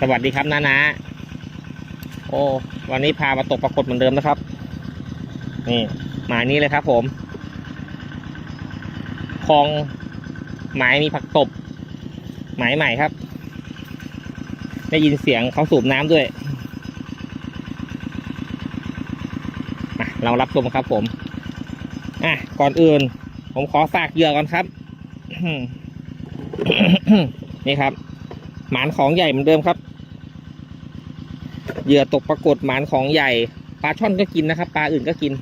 สวัสดีครับนานาโอ้วันนี้พามาตกปรากฏเหมือนเดิมนะครับ นี่หมายนี้เลยครับ ผมคลองหมายมีผักตบ หมายใหม่ครับ ได้ยินเสียงเขาสูบน้ำด้วยมาเรารับชมครับ ผมอะก่อนอื่น ผมขอฝากเหยื่อก่อนครับนี่ครับ หมานของใหญ่เหมือนเดิมครับเหยื่อตกปรากฏหมานของใหญ่ปลาช่อนก็กินนะครับปลาอื่นก็กิน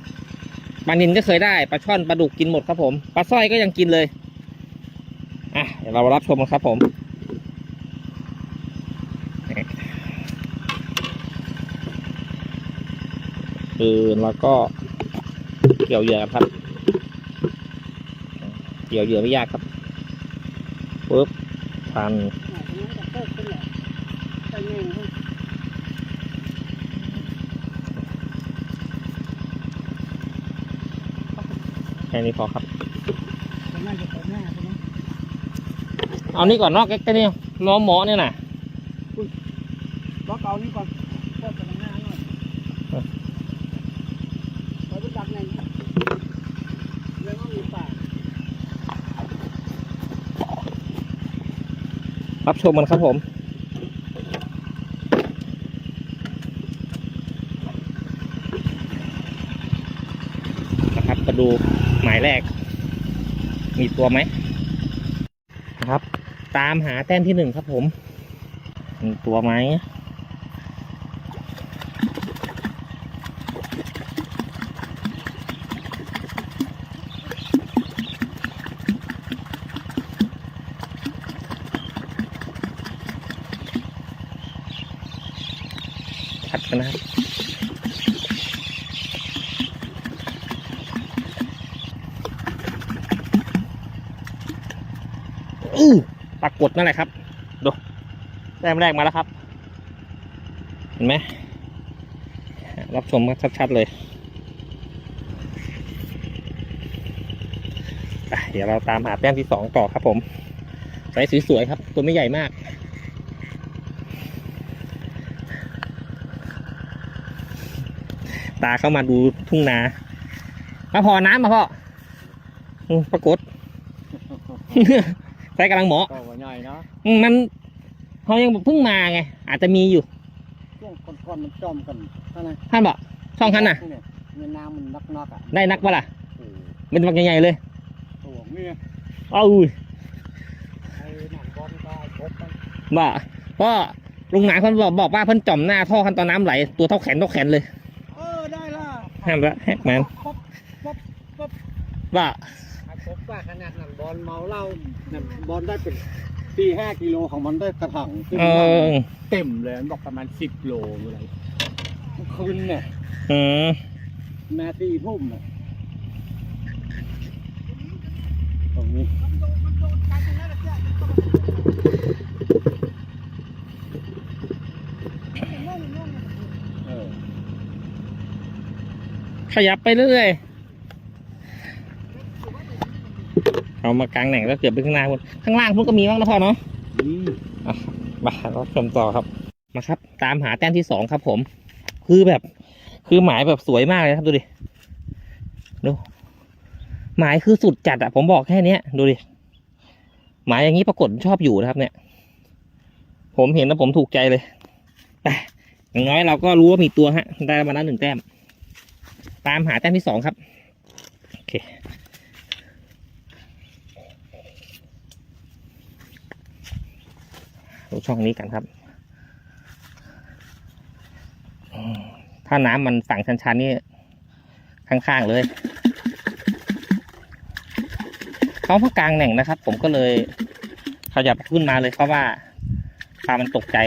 ปลานินก็เคยได้ปลาช่อนปลาดุกกินหมดครับผมปลาสร้อยก็ยังกินเลยอะเดี๋ยวเรารับชมกันครับผมปืนแล้วก็เกี่ยวเหยื่อครับ เกี่ยวเหยื่อไม่ยากครับปุ๊บพัน ค่นี้พอครับ เอานี่ก่อนเนอกแค่นี้ล้อหมอเนี่ยนะล็อกเอานี่ก่อนโคตรจะหน้าหน่อยไปรู้จักไงเรื่องก็มีป่ารับชมมันครับผมนะครับมาดูหมายแรก มีตัวไหมนะครับ ตามหาแต้มที่หนึ่งครับผม มีตัวไหมชัดกันนะครับ อื้อปรา กฏนั่นแหละครับดูแต้มแรกมาแล้วครับ เห็นไหมรับชมกันชัดๆเลยเดี๋ยวเราตามหาแต้มที่สองต่อครับผมไซส์สวยๆครับ ตัวไม่ใหญ่มาก ตาเข้ามาดูทุ่งนามาพอน้ำมาพ่ออืมปรากฏ ใส่กำลังหมอก็ว่าใหญ่เนาะอืมมันเขายังเพิ่งมาไง อาจจะมีอยู่ช่วงก่อนๆมันจอมกันนั่นไงท่านบอกช่องท่านน่ะเนี่ยเนี่ยน้ำมันนักๆอะได้นักปะล่ะโอ้โหเป็นวักใหญ่ๆเลยตัวนี่อ้าวอุ้ยไอ้หนังบอลก็พบกันบ่ก็ลุงหนานเพิ่นบอกบอกว่าเพิ่นจ่อมหน้าท่อขั้นตอนน้ำไหลตัวเท่าแขนเท่าแขนเลยเออได้ละห้ามละแฮกแมนป๊บป๊บป๊บว่าไอ้ พบว่าขนาดนั้นบอลเมาเหล้านั่นบอลได้เป็นตีห้ากิโลของมันได้กระถังขึ้นเอมาอเต็มเลยมันบอกประมาณสิบโลอะไรคืนเนี่ยอืมแม่ตีพุ่มเนี่ยตรงนี้ เออขยับไปเรื่อย เอามากลางแหน่งแล้วเกือบไปข้างหน้าพุ่นข้างล่างพุ่นก็มีบ้างนะพ่อเนาะมาเราชมต่อครับ มาครับ ตามหาแต้มที่สองครับ ผม คือแบบ คือหมายแบบสวยมากเลยครับดูดิ ดู หมายคือสุดจัดอะผมบอกแค่เนี้ย ดูดิ หมายอย่างนี้ปรากฏชอบอยู่นะครับ เนี่ย ผมเห็นแล้วผมถูกใจเลยไปอย่างน้อยเราก็รู้ว่ามีตัวฮะ ได้มาแล้วหนึ่งแต้ม ตามหาแต้มที่สองครับ โอเค ดูช่องนี้กันครับ ถ้าน้ำมันฝั่งชันๆนี่ข้างๆเลยเขามากลางแหน่งนะครับ ผมก็เลยเขาจะขึ้นมาเลยเพราะว่าปลามันตกใจ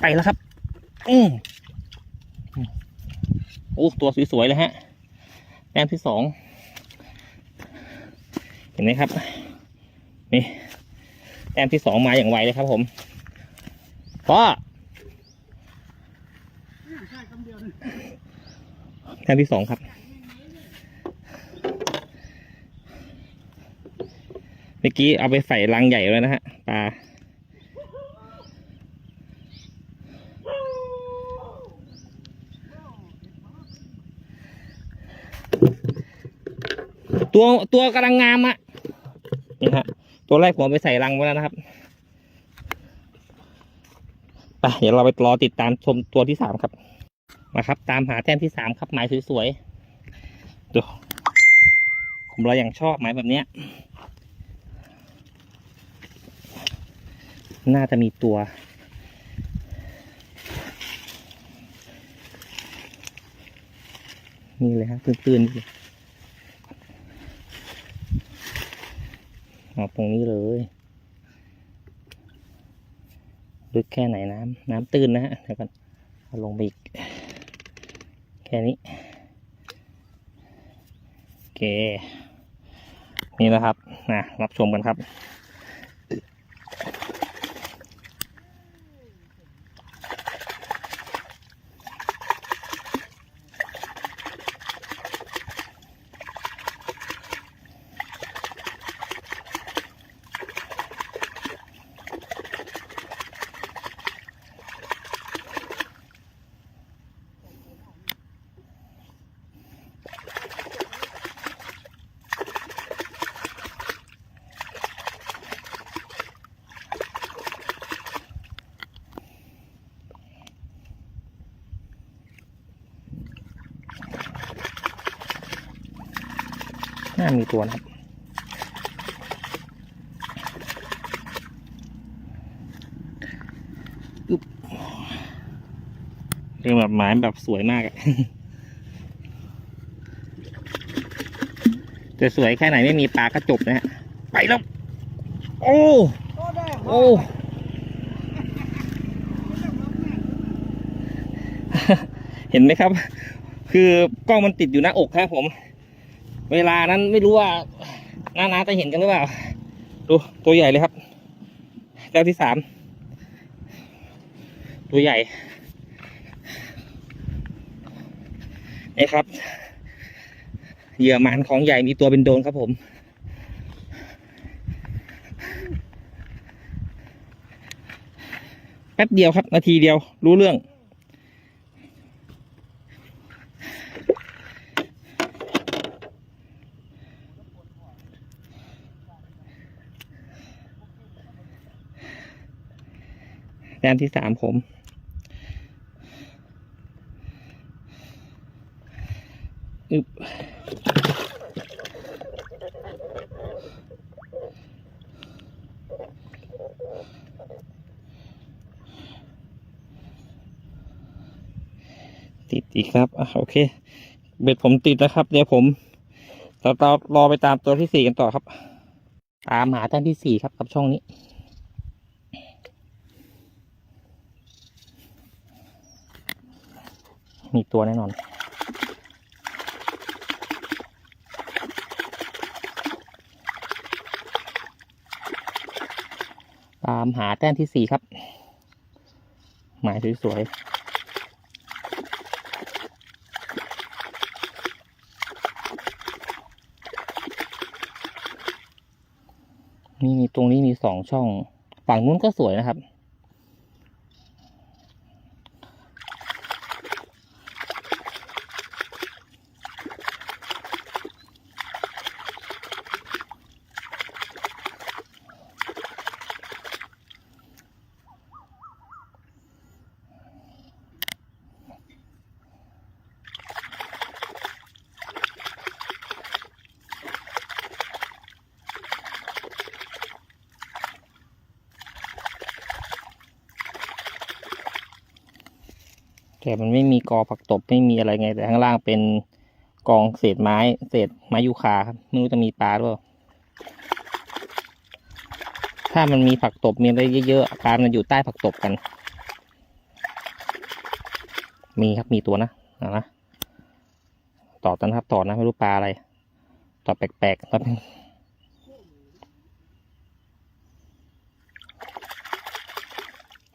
ไปแล้วครับ อืม โอ้ตัวสวยๆเลยฮะแต้มที่สองเห็นไหมครับ นี่แต้มที่สองมาอย่างไวเลยครับผมพ่อใช่คำเดียวเลยแต้มที่สองครับ เมื่อกี้เอาไปใส่รังใหญ่แล้วนะฮะปลา ตัวตัวกำลังงามอะนี่ฮะ ตัวแรกผมไปใส่รังไว้แล้วนะครับไปเดี๋ยวเราไปรอติดตามชมตัวที่สามครับ มาครับ ตามหาแต้มที่สามครับหมายสวยๆดูผมเราอย่างชอบหมายแบบเนี้ย น่าจะมีตัว นี่เลยฮะตื้นๆ ออกตรงนี้เลยลึกแค่ไหนน้ำน้ำตื้นนะฮะเดี๋ยวกันเอาลงไปอีก แค่นี้ โอเค นี่นะครับนะรับชมกันครับามีตัวนะครับอึ๊บเรื่องแบบไม้แบบสวยมากอะจะสวยแค่ไหนไม่มีปลาก็จบนะฮะ ไปแล้ว โอ้ โอ้เห็นไหมครับ คือกล้องมันติดอยู่หน้าอกครับผม เวลานั้นไม่รู้ว่าน้านาจะเห็นกันหรือเปล่า ดูตัวใหญ่เลยครับแก้วที่สามตัวใหญ่นี่ครับเหยื่อหมานของใหญ่มีตัวเป็นโดนครับผม แป๊บเดียวครับ นาทีเดียวรู้เรื่อง ต้มที่สามผม อึบติดอีกครับอะโอเค เบ็ดผมติดแล้วครับ เดี๋ยวผมเราต่อรอไปตามตัวที่สี่กันต่อครับ ตามหาแต้มที่สี่ครับกับช่องนี้ มีตัวแน่นอนตามหาแต้มที่สี่ครับ หมายสวยๆนี่มีตรงนี้มีสองช่อง ฝั่งนู้นก็สวยนะครับ แต่มันไม่มีกอผักตบไม่มีอะไรไง แต่ข้างล่างเป็นกองเศษไม้ เศษไม้ยูคาครับไม่รู้จะมีปลาหรือเปล่าถ้ามันมีผักตบมีอะไรเยอะๆปลามันอยู่ใต้ผักตบกัน มีครับมีตัวนะนะนะต่อตันครับต่อนะไม่รู้ปลาอะไร ต่อแปลกๆครับ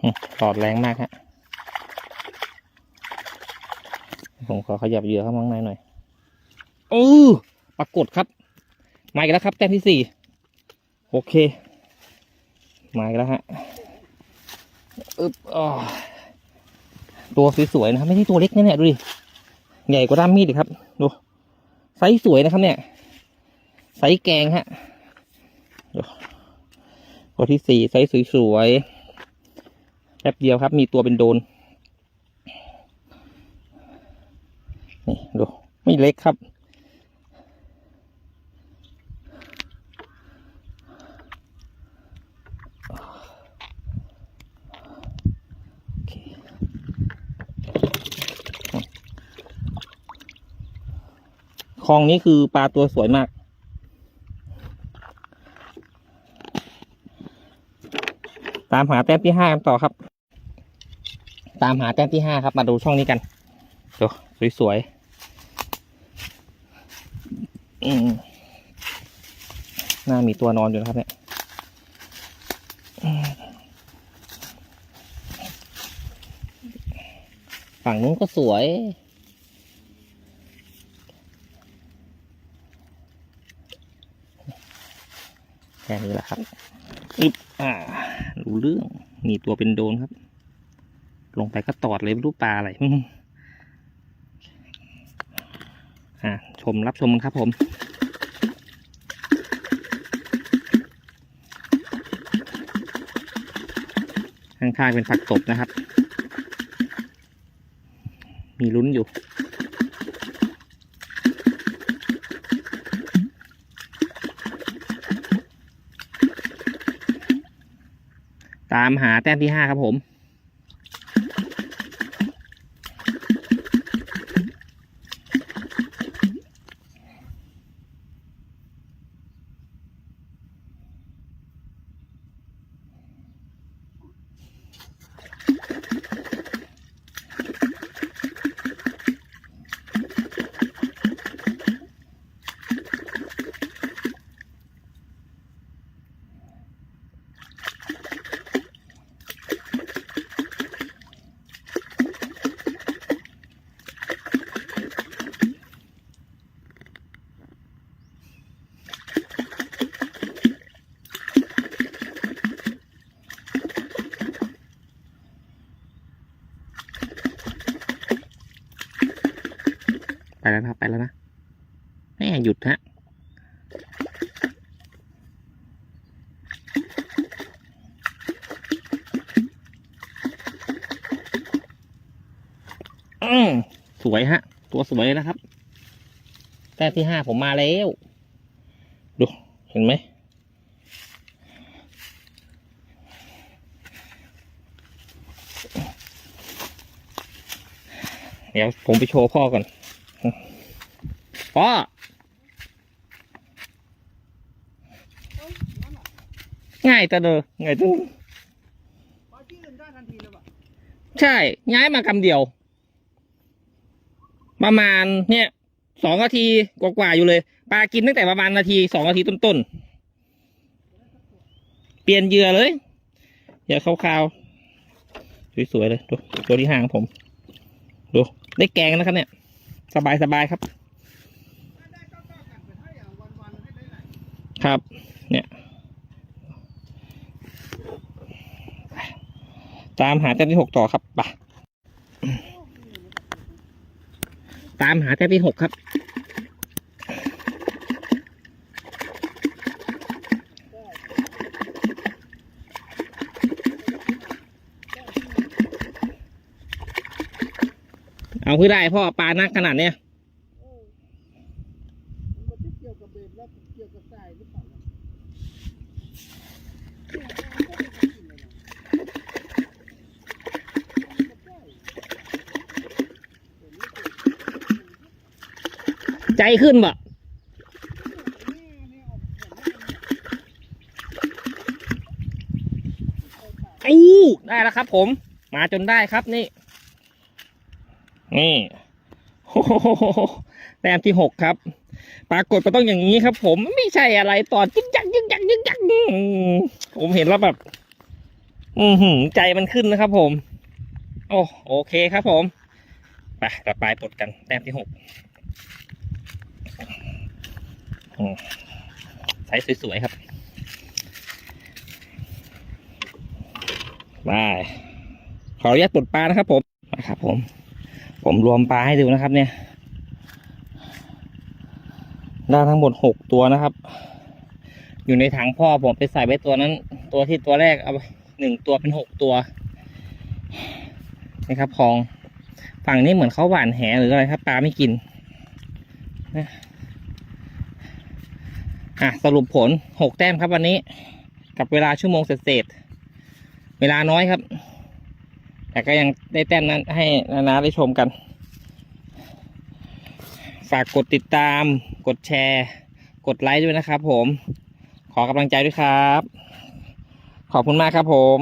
อืมตอดแรงมากฮะ ผมขอขยับเหยื่อเข้ามาข้างในหน่อยเออปรากฏครับมาอีกแล้วครับแต้มที่สี่โอเคมาอีกแล้วฮะอึบอ๋อตัวสวยๆนะครับไม่ใช่ตัวเล็กนะเนี่ยดูดิใหญ่กว่าด้ามมีดอีกครับดูไซส์สวยนะครับเนี่ยไซส์แกงฮะดูตัวที่สี่ไซส์สวยๆแป๊บเดียวครับ มีตัวเป็นโดนนี่ดู ไม่เล็กครับคคลองนี้คือปลาตัวสวยมากตามหาแต้มที่ห้ากันต่อครับ ตามหาแต้มที่ห้าครับ มาดูช่องนี้กันดูสวยๆ อืมน่ามีตัวนอนอยู่นะครับเนี่ยฝั่งนู้นก็สวย แค่นี้แหละครับอึบอ่ารู้เรื่อง มีตัวเป็นโดนครับ ลงไปก็ตอดเลยไม่รู้ปลาอะไร อ่าชมรับชมกันครับผมข้างๆเป็นผักตบนะครับ มีลุ้นอยู่ ตามหาแต้มที่ห้าครับผม ไปแล้วนะครับ ไปแล้วนะแม่ หยุดฮะอืมสวยฮะ ตัวสวยนะครับ แต้มที่ห้าผมมาแล้ว ดูเห็นไหมเดี๋ยวผมไปโชว์พ่อก่อน พ่อ ง่ายแต่เดอง่ายจังใช่ ย้ายมากำเดียว ประมาณเนี่ยสองนาทีกว่าๆอยู่เลย ปลากินตั้งแต่ประมาณนาทีสองนาทีต้นๆ เปลี่ยนเหยื่อเลยเหยื่อขาวๆสวยๆเลยดูตัวที่ห่างผมดูได้แกงนะครับเนี่ย สบายๆครับได้เก้าเก้ากันไปให้อย่างวันๆให้ได้หลาย ครับ เนี่ย ตามหาแต้มที่หกต่อครับไปตามหาแต้มที่หกครับ เอาขึ้นได้พ่อปลานักขนาดเนี้ย มันไม่เกี่ยวกับเบ็ดแล้วเกี่ยวกับสายหรือเปล่า ใจขึ้นบ่อู้ได้แล้วครับ ผม มาจนได้ครับนี่ นี่โอ้โหแต้มที่หกครับ ปรากฏก็ต้องอย่างนี้ครับ ผมไม่ใช่อะไรตอนยึกยักยึกยักยึกยักอืมผมเห็นแล้วแบบ อือหือใจมันขึ้นนะครับ ผม โอ้โอเคครับ ผมไปไปเราปลายปลดกันแต้มที่หก อืมไซส์สวยๆครับไปขออนุญาตปลดปลานะครับ ผมนะครับ ผม ผมรวมปลาให้ดูนะครับ เนี่ยได้ทั้งหมดหกตัวนะครับ อยู่ในถังพ่อผมไปใส่ไว้ตัวนั้น ตัวที่ตัวแรกเอาหนึ่งตัวเป็นหกตัวนะครับพอง ฝั่งนี้เหมือนเขาหว่านแหหรืออะไรครับปลาไม่กินนะ อะสรุปผลหกแต้มครับวันนี้ กับเวลาชั่วโมงเศษเวลาน้อยครับ แต่ก็ยังได้แต้มนั้นให้นานาได้ชมกัน ฝากกดติดตาม กดแชร์ กดไลค์ด้วยนะครับผม ขอกำลังใจด้วยครับ ขอบคุณมากครับผม